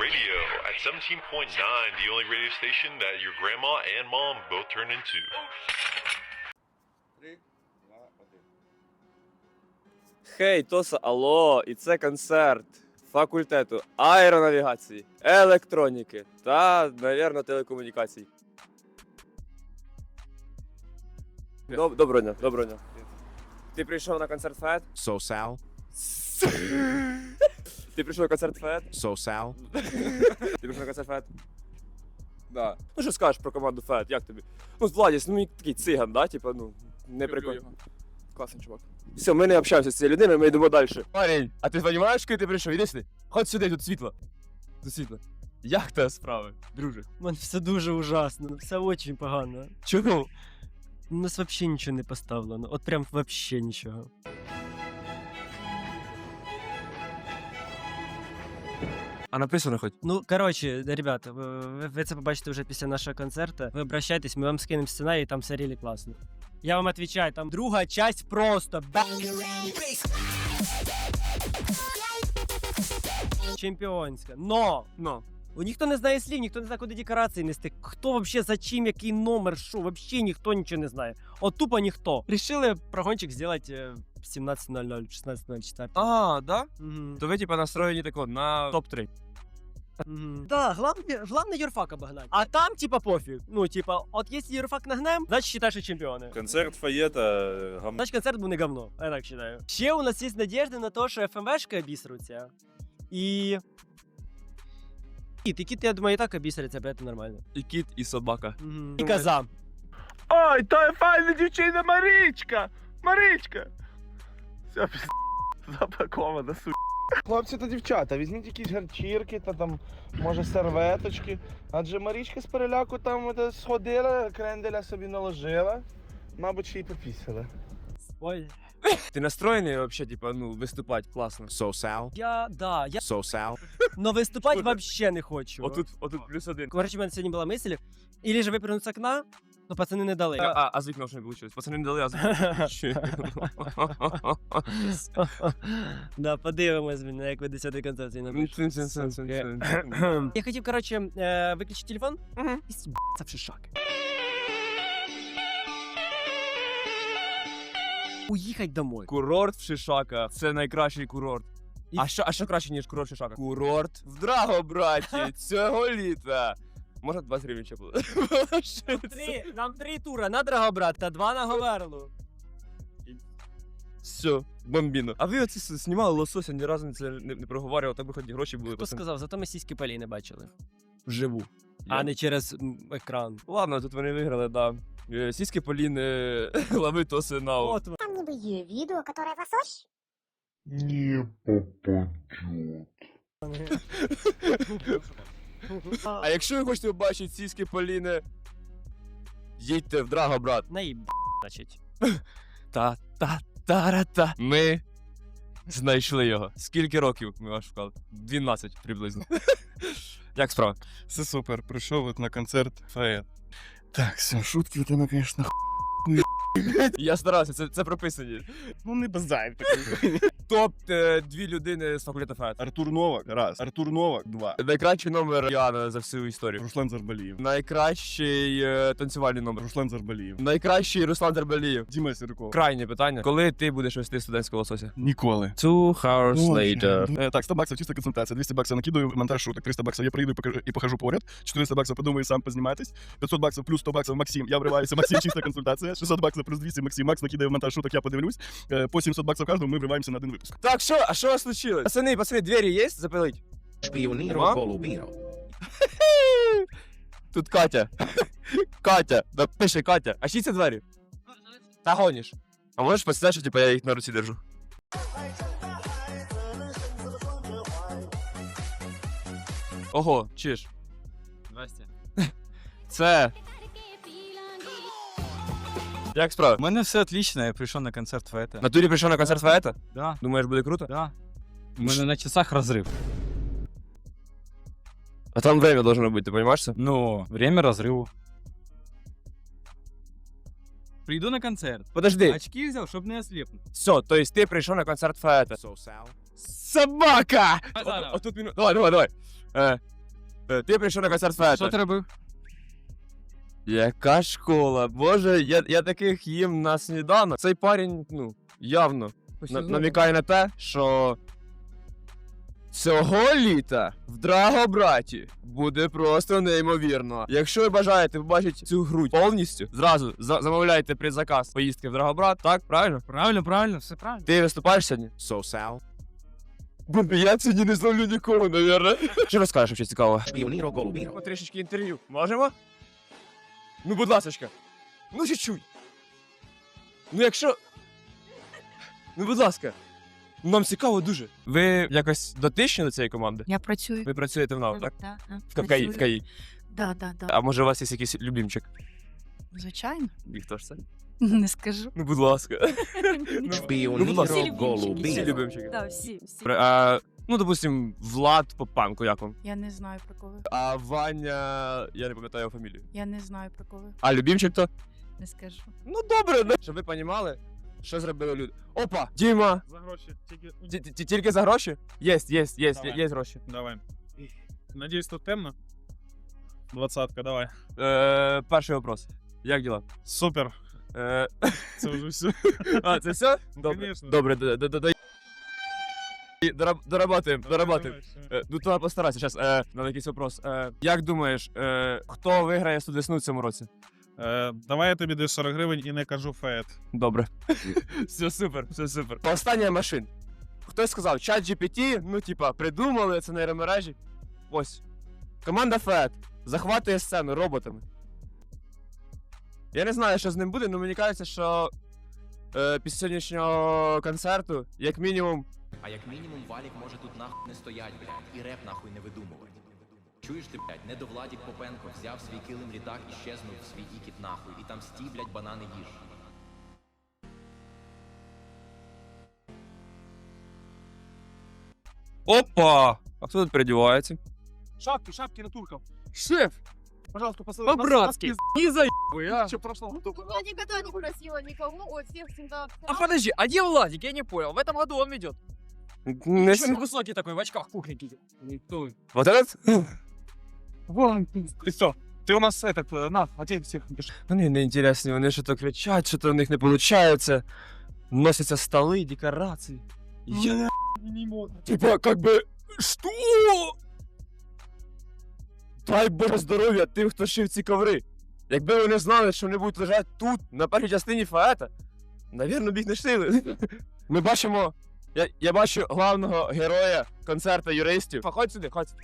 radio at 17.9, the only radio station that your grandma and mom both turn into. Хей, Тоса, алло, і це концерт факультету аеронавігації, електроніки та, навірно, телекомунікацій. Доб- Доброго дня, доброго дня. Ти прийшов на концерт ФЕД? So Sal, Ти прийшов на концерт ФЕД? so Sal. Ти прийшов на концерт ФЕД? Да. Ну що скажеш про команду ФЕД? Як тобі? Ну, Владіс, ну він такий циган, да? Типа, ну, не прикольно. Класний чувак. Все, ми не общаємося з цією людиною, ми йдемо далі. Парень, а ти розумієш, коли ти прийшов? Іди сюди. Ходь сюди, тут світло. Тут світло. Як тебе справи, друже? У мене все дуже ужасно, ну, все очень погано. Чому? У нас вообще нічого не поставлено. От прям вообще нічого. А написано хоч. Ну, коротше, ребята, ви, ви- це побачите вже після нашого концерту. Ви обращайтесь, ми вам скинемо сценарій, там все рілі класно. Я вам відповідаю, там друга часть просто чемпіонська. Но! Ну. У ніхто не знає слів, ніхто не знає, куди декорації нести. Хто вообще за чим, який номер, що, вообще ніхто нічого не знає. От тупо ніхто. Рішили прогончик зробити е, в 17.00, 16.04. А, да? Мгм. То ви типа настроєні тако на топ-3. Мгм. Да, главное, главное юрфак обогнать. А там типа пофиг. Ну, типа, от если юрфак нагнем, значит считай, що чемпіони. Концерт Фаєта гам... Значить, концерт був не говно, я так считаю. Ще у нас є надежда на те, що ФМВшки обісруться. І. Кіт, і кіт, я думаю, і так обісриться, це нормально. І кіт, і собака. Мгм. І коза. Ой, то є файна дівчина Марічка! Марічка! Все, пізд... запаковано, су. Хлопці та дівчата, візьміть якісь гарчірки та там, може, серветочки. Адже Марічка з переляку там от, сходила, кренделя собі наложила. Мабуть, ще й попісила. Ой. Ти настроєний вообще, типа, ну, виступати класно. So Sal, Я, да, я, so Sal. но виступати вообще не хочу. Отут, отут плюс один. Короче, у мене сьогодні була мисль, или же випрыгнути з окна, но пацани не дали. А, а з вікна що не вийшло. Пацани не дали, а з Да, подивимось, блін, як ви 10 концерт цей напишете. Я хотів, короче, е, виключити телефон і с***ться в шишак. Уїхать домой. Курорт в Шишака. Це найкращий курорт. І- А що, а що краще, ніж курорт в Шишака? Курорт в Драгобраті цього літа. Може 20 гривень ще буде. Три, нам три тура на Драгобрат та два на Говерлу. Все, бомбіно. А ви оце с- знімали лосося, ні разу це не, не проговорював, так би хоч гроші були. Хто пацани. сказав, зато ми сіськи полі не бачили. Вживу. А не через м, екран. Ладно, тут вони виграли, да. Е, Сіськи Поліни, лави тоси нау. От Там ніби є відео, которое вас ось Не попадет. А якщо ви хочете побачити сіськи Поліни, їдьте в драго, Драгобрат. наїб, значить. Та та та та Ми знайшли його. Скільки років ми вас шукали? 12 приблизно. Як справа? Все супер, прийшов от на концерт Фаєт. Так, все, шутки у тебе, конечно, хуй. Я старався, це, це прописані. Ну не базай такий. Топ е, дві людини з факультету ФАТ. Артур Новак, раз. Артур Новак, два. Найкращий номер Яна за всю історію. Руслан Зарбалієв. Найкращий е, танцювальний номер. Руслан Зарбалієв. Найкращий Руслан Дербалієв. Діма Сірков. Крайнє питання. Коли ти будеш вести студентського лосося? Ніколи. Two hours Е, Так, 100 баксів чиста консультація, 200 баксів накидаю, монтаж шуток, 300 баксів я приїду і покажу, і похожу поряд, 400 баксів подумаю сам позніматись, 500 баксів плюс 100 баксів Максим, я вриваюся, Максим чиста консультація, 600 баксів плюс 200 Максим, Макс накидає в монтаж шуток, я подивлюсь, Е, по 700 баксів кожному ми вриваємося на один випуск. Так, що? А що у вас случилось? Пацани, пацани, двері є? Запилить. Шпіоніро Голубіро. Тут Катя. Катя. Да, пише Катя. А це двері? Та гониш. А можеш посідати, що типа я їх на руці держу? Ого, чиш. Здрасте. Це. Як справа? У мене все отлично, я прийшов на концерт Фета. На турі прийшов на концерт Фаета? Да, Думаєш, буде круто? да. У мене на часах розрив. А там время должно бути, ти розумієш це? Ну, время розриву. Прийду на концерт. Подожди. Очки взяв, щоб не осліпнути. Все, то есть ти прийшов на концерт Фаета. So Sal. Собака! А зараз. О, тут міну... Давай, давай, давай. Е, Е, Ти прийшов на концерт Фета. Що ти робив? Яка школа? Боже, я, я таких їм на сніданок. Цей парень, ну, явно на, намікає на те, що цього літа в Драгобраті буде просто неймовірно. Якщо ви бажаєте побачити цю грудь повністю, зразу за- замовляйте предзаказ поїздки в Драгобрат, так? Правильно? Правильно, правильно, все правильно. Ти виступаєш сьогодні? So Sal. Бо я сьогодні не зловлю нікого, навірно. Що розкажеш ще цікаво? Шпіоніро голубіро. Трішечки інтерв'ю. Можемо? Ну, будь ласочка. Ну, чуть-чуть. Ну, якщо. Ну, будь ласка. Нам цікаво дуже. Ви якось дотичні до цієї команди? Я працюю. Ви працюєте в НАУ, так? Да, да, В КАІ, в КАІ. Да, да, да. А може у вас є якийсь любімчик? Звичайно. І хто ж це? Не скажу. Ну, будь ласка. Ну, будь ласка. Всі любимчики, Всі любимчики. Да, всі, всі. А, ну, допустим, Влад по панку, як вам? Я не знаю про кого. А Ваня, я не пам'ятаю його фамілію. Я не знаю про кого. А любімчик то? Не скажу. Ну добре, ну. щоб ви понімали, що зробили люди. Опа! Діма! За гроші. Тільки ті- ті- Тільки за гроші? Єсть, єсть, єсть, Давай. є гроші. давай. Надіюсь, тут темно. Двадцатка, давай. Е, перший вопрос. Як діла? Супер. Е, Це вже все. а, це все? Добре. Конечно. Добре, до- до- до- до- І дораб-. Давай, давай, Е, Ну, треба постаратися. Зараз, е, на якийсь вопрос. Е, як думаєш, е, хто виграє студесну в цьому році? Е, Давай я тобі даю 40 гривень і не кажу фет. Добре. все супер, все супер. Остання машин. Хтось сказав, чат GPT, ну, типа, придумали це нейромережі. Ось. Команда FED захватує сцену роботами. Я не знаю, що з ним буде, але мені кажеться, що е, після сьогоднішнього концерту, як мінімум, А як мінімум валік може тут нахуй не стоять, блядь, і реп нахуй не видумувати. Чуєш ти, блядь, недовладік Попенко взяв свій килим літак і щезнув в свій ікіт нахуй, і там стій, блядь, банани їж. Опа! А хто тут передівається? Шапки, шапки на турков. Шеф! Пожалуйста, посылай. По-братски! Не заебывай, а! Что прошло? Я никогда не просила никого, ну, от всех всегда. А подожди, а где Владик? Я не понял. В этом году он ведет. Не Чё он высокий такой, в очках пухленький? Вот этот? Вон, ты что? Ты у нас этот, э, на, одень всех. Вони не інтересні, вони що то кричать, що то у них не виходить. Носяться столи, декорації. Я Не могу. Типа, как бы, что? Дай Боже здоров'я тим, хто шив ці коври. Якби вони знали, що вони будуть лежати тут, на першій частині фаета, навірно, б їх не шили. Ми бачимо. я, я бачу главного героя концерту юристів. Ходь сюди, ходь.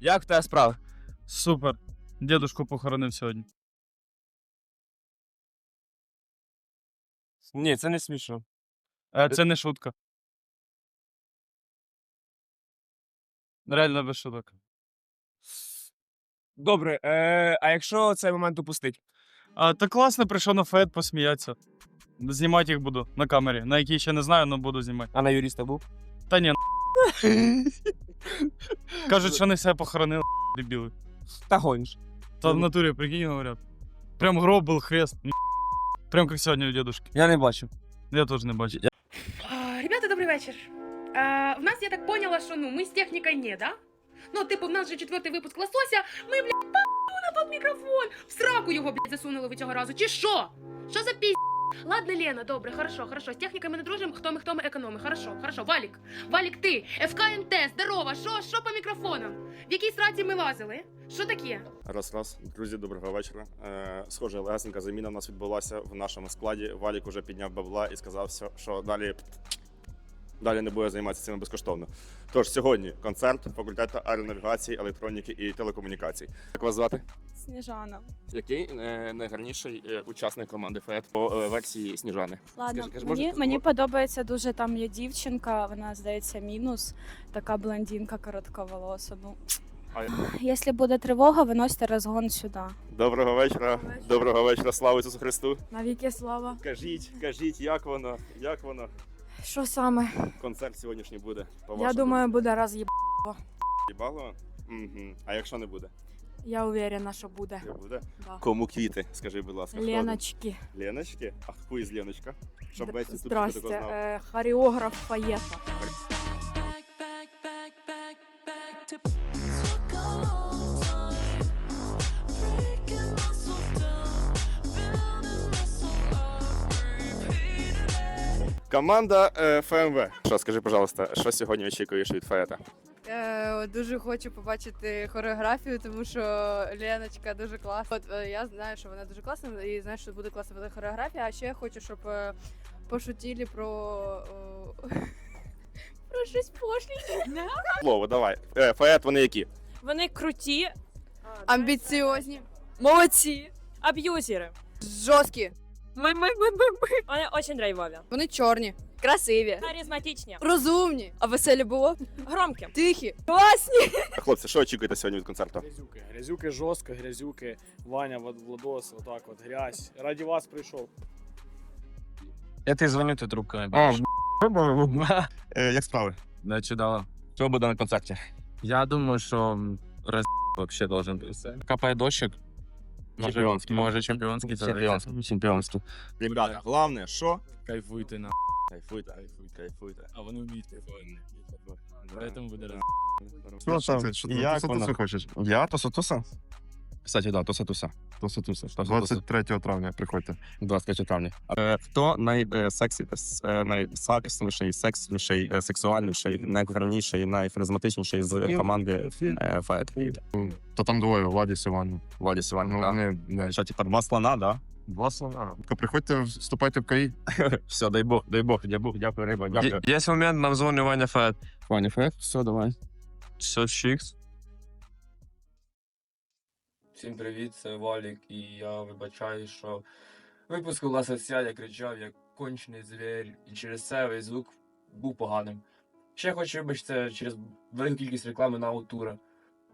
Як в тебе справи? Супер. Дедушку похоронив сьогодні. Ні, це не смішно. Е, Це не шутка. Реально без шуток. Добре, е, а якщо цей момент упустить? А, та класно прийшов на фет посміятися. Знімати їх буду на камері, на якій ще не знаю, але буду знімати. А на юриста був? Та ні, кажуть, що вони себе похоронили, дебіли. Та гониш. Та в натурі, прикинь, говорят. Прям гроб был, хрест. Прям как сегодня у дедушки. Я не бачу. Я тоже не бачу. Ребята, добрий вечір. А, в нас, я так поняла, що ну, ми з технікою не, да? Ну, типу, в нас же четвертий випуск лосося, ми, блядь, на тот мікрофон. В сраку його, блядь, засунули ви цього разу. Чи що? Що за пізд? Ладно, Лена, добре, хорошо, хорошо. З техніками не дружимо, хто ми, хто ми економи. Хорошо, хорошо. Валік, Валік, ти, ФКМТ, здорова, що, що по мікрофонам? В якій сраці ми лазили? Що таке? Раз, раз, друзі, доброго вечора. Е, схоже, легасенька заміна у нас відбулася в нашому складі. Валік уже підняв бабла і сказав, що- далі, далі не буде займатися цим безкоштовно. Тож сьогодні концерт факультету аеронавігації, електроніки і телекомунікацій. Як вас звати? Сніжана. Який е, найгарніший е, учасник команди ФЕД по е, версії Сніжани? Ладно, Скажи, скажи, мені, може, мені подобається дуже там є дівчинка, вона здається мінус, така блондинка коротковолоса. Ну, А- якщо буде тривога, виносьте розгон сюди. Доброго вечора. Доброго вечора. Слава Ісусу Христу. Навіки слава. Кажіть, кажіть, як воно? Як воно? Що саме? Концерт сьогоднішній буде. по Я думаю, буде роз'їб. Їбало? Угу. А якщо не буде? Я уверена, що буде. Буде? Да. Кому квіти? Скажи, будь ласка. хто Леночки. Леночки? А хто із Леночка? Щоб весь тут Здрасте, такого знав. е, хореограф Фаєта. Команда е, ФМВ. Що, скажи, пожалуйста, що сьогодні очікуєш від Фаета? Е, дуже хочу побачити хореографію, тому що Леночка дуже класна. От е, я знаю, що вона дуже класна, і знаю, що буде класна буде хореографія. А ще я хочу, щоб е, пошутили про. о, Про щось пошленьке. Слово, давай. Е, Фает, вони які? Вони круті, Амбіціозні, молодці, аб'юзери. жорсткі. Ми, ми, ми, ми, ми. Вони дуже драйвові. Вони чорні, красиві, Харизматичні. розумні. А веселі було? Громкі. Тихі, класні. Хлопці, що очікуєте сьогодні від концерту? Грязюки. Грязюки жорстко, грязюки. Ваня, Владос, отак от, грязь. Раді вас прийшов. Я ти дзвоню, ти трубка не А. Е, як справи? Да, чудово. Що буде на концерті? Я думаю, що раз вообще должен бути. Капає дощик. Може, Чемпіонський. може чемпіонський. Чемпіонський. Чемпіонський. Ребята, головне, що? Кайфуйте на. Кайфуйте, кайфуйте. А вони вміють кайфувати. Поэтому вы раз. Що там? Як хочеш? Я Тоса Тоса? Кстати, да, тоса туса. Тоса. Тоса, 23 травня приходьте. 23 травня. Е, хто найсексі, е, найсакісніший, сексіший, е, сексуальніший, найгарніший, найхаризматичніший з команди е, Фает? Та там двоє, Владіс Іван. Владіс Іван. Ну, да? вони, блядь, Що, типа, два слона, да? два слова. Приходьте, вступайте в КАІ. Все, дай Бог, дай Бог, дай Бог, дякую, риба, дякую. Є момент, нам дзвонить Ваня Фет. Ваня Фает, все, давай. Все чікс. Всім привіт, це Валік, і я вибачаю, що випуску ласося я кричав як кончений звір, і через це весь звук був поганим. Ще хочу вибачитися через велику кількість реклами на аутура.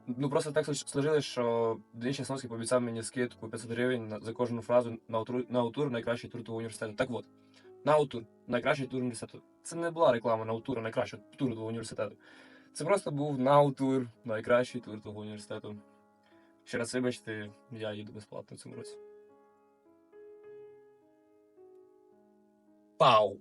Ну просто так сложилось, що Денис Чесновський пообіцяв мені скидку 500 гривень за кожну фразу на аутур, на аутур найкращий тур твого університету. Так от, на аутур, найкращий тур університету. Це не була реклама на аутура, найкращого туру твого університету. Це просто був на аутур, найкращий тур твого університету. Ще раз вибачте, я їду безплатно в цьому році. Пау!